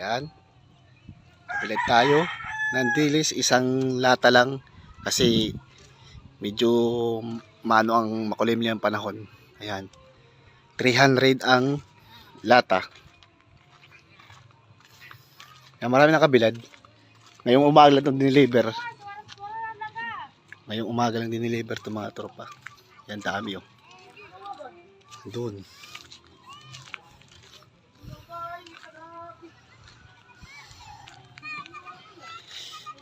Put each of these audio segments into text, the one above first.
Ayan. Kapilit tayo ng dilis. Isang lata lang kasi medyo mano ang makulimlim ang panahon. Ayan. 300 ang lata. Ayan, marami nakabilad. Ngayong umaga lang itong diniliver. Ngayong umaga lang diniliver itong mga tropa. Yan dami oh. Doon.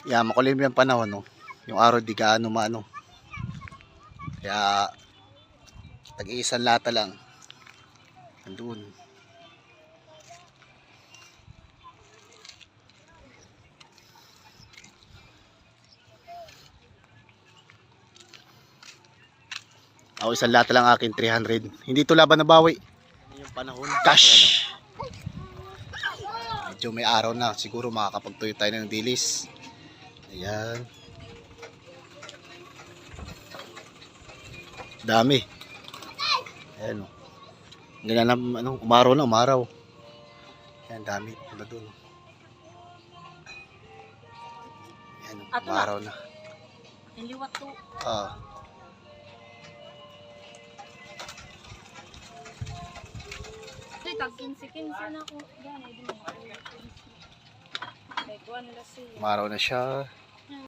Yeah, makulim yung panahon, no? Yung araw di gaano maano. Kaya, tag-iisang lata lang. Andun. Ako isang lata lang akin, 300. Hindi to laban na bawi. Yung panahon. Cash! Medyo may araw na. Siguro makakapagtuyo tayo ng dilis. Ayan. Dami. Ayan o. Ganyan na, ano, umaraw na, umaraw. Ayan, dami. Ano dun. Ayan, umaraw na. Niliwat to. Ah. Ito, tag 15-15 na ako. Yan, Umaraw na siya.